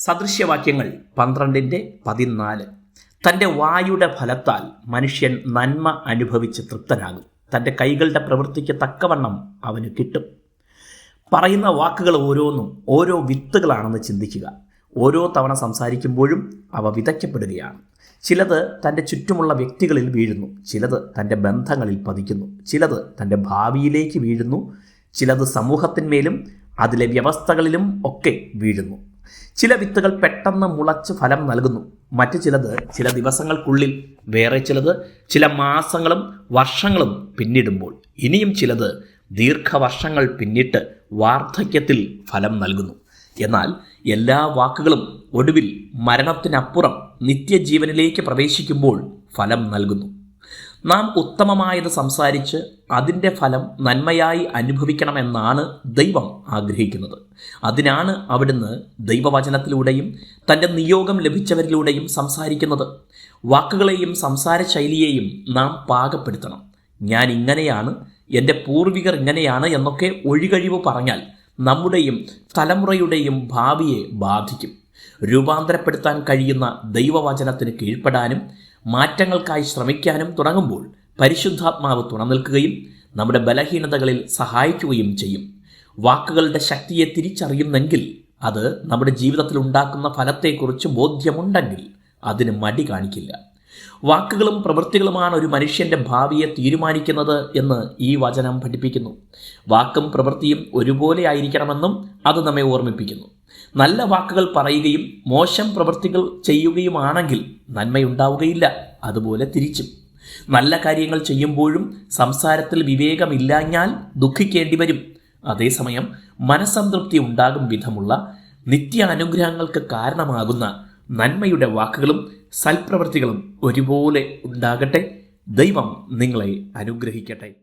സദൃശ്യവാക്യങ്ങൾ പന്ത്രണ്ടിന്റെ പതിനാല്. തന്റെ വായുടെ ഫലത്താൽ മനുഷ്യൻ നന്മ അനുഭവിച്ച് തൃപ്തനാകും. തന്റെ കൈകളുടെ പ്രവൃത്തിക്ക് തക്കവണ്ണം അവന് കിട്ടും. പറയുന്ന വാക്കുകൾ ഓരോന്നും ഓരോ വിത്തുകളാണെന്ന് ചിന്തിക്കുക. ഓരോ തവണ സംസാരിക്കുമ്പോഴും അവ വിതയ്ക്കപ്പെടുകയാണ്. ചിലത് തന്റെ ചുറ്റുമുള്ള വ്യക്തികളിൽ വീഴുന്നു. ചിലത് തന്റെ ബന്ധങ്ങളിൽ പതിക്കുന്നു. ചിലത് തന്റെ ഭാവിയിലേക്ക് വീഴുന്നു. ചിലത് സമൂഹത്തിന്മേലും അതിലെ വ്യവസ്ഥകളിലും ഒക്കെ വീഴുന്നു. ചില വിത്തുകൾ പെട്ടെന്ന് മുളച്ച് ഫലം നൽകുന്നു. മറ്റ് ചിലത് ചില ദിവസങ്ങൾക്കുള്ളിൽ വേറെ ചിലത് ചില മാസങ്ങളും വർഷങ്ങളും പിന്നിടുമ്പോൾ ഇനിയും ചിലത് ദീർഘവർഷങ്ങൾ പിന്നിട്ട് വാർദ്ധക്യത്തിൽ ഫലം നൽകുന്നു. എന്നാൽ എല്ലാ വാക്കുകളും ഒടുവിൽ മരണത്തിനപ്പുറം നിത്യജീവനിലേക്ക് പ്രവേശിക്കുമ്പോൾ ഫലം നൽകുന്നു. നാം ഉത്തമമായത് സംസാരിച്ച് അതിന്റെ ഫലം നന്മയായി അനുഭവിക്കണമെന്നാണ് ദൈവം ആഗ്രഹിക്കുന്നത്. അതിനാണ് അവിടുന്ന് ദൈവവചനത്തിലൂടെയും തന്റെ നിയോഗം ലഭിച്ചവരിലൂടെയും സംസാരിക്കുന്നത്. വാക്കുകളെയും സംസാര ശൈലിയെയും നാം പാകപ്പെടുത്തണം. ഞാൻ ഇങ്ങനെയാണ് എന്റെ പൂർവികർ ഇങ്ങനെയാണ് എന്നൊക്കെ ഒഴികഴിവ് പറഞ്ഞാൽ നമ്മുടെയും തലമുറയുടെയും ഭാവിയെ ബാധിക്കും. രൂപാന്തരപ്പെടുത്താൻ കഴിയുന്ന ദൈവവചനത്തിന് കീഴ്പ്പെടാനും മാറ്റങ്ങൾക്കായി ശ്രമിക്കാനും തുടങ്ങുമ്പോൾ പരിശുദ്ധാത്മാവ് തുണനിൽക്കുകയും നമ്മുടെ ബലഹീനതകളിൽ സഹായിക്കുകയും ചെയ്യും. വാക്കുകളുടെ ശക്തിയെ തിരിച്ചറിയുന്നെങ്കിൽ അത് നമ്മുടെ ജീവിതത്തിൽ ഉണ്ടാക്കുന്ന ഫലത്തെക്കുറിച്ച് ബോധ്യമുണ്ടെങ്കിൽ അതിന് മടി കാണിക്കില്ല. വാക്കുകളും പ്രവൃത്തികളുമാണ് ഒരു മനുഷ്യന്റെ ഭാവിയെ തീരുമാനിക്കുന്നത് എന്ന് ഈ വചനം പഠിപ്പിക്കുന്നു. വാക്കും പ്രവൃത്തിയും ഒരുപോലെ ആയിരിക്കണമെന്നും അത് നമ്മെ ഓർമ്മിപ്പിക്കുന്നു. നല്ല വാക്കുകൾ പറയുകയും മോശം പ്രവൃത്തികൾ ചെയ്യുകയുമാണെങ്കിൽ നന്മയുണ്ടാവുകയില്ല. അതുപോലെ തിരിച്ചും. നല്ല കാര്യങ്ങൾ ചെയ്യുമ്പോഴും സംസാരത്തിൽ വിവേകമില്ലാഞ്ഞാൽ ദുഃഖിക്കേണ്ടി വരും അതേസമയം മനസ്സംതൃപ്തി ഉണ്ടാകും വിധമുള്ള നിത്യാനുഗ്രഹങ്ങൾക്ക് കാരണമാകുന്ന നന്മയുടെ വാക്കുകളും സൽപ്രവൃത്തികളും ഒരുപോലെ ഉണ്ടാകട്ടെ. ദൈവം നിങ്ങളെ അനുഗ്രഹിക്കട്ടെ.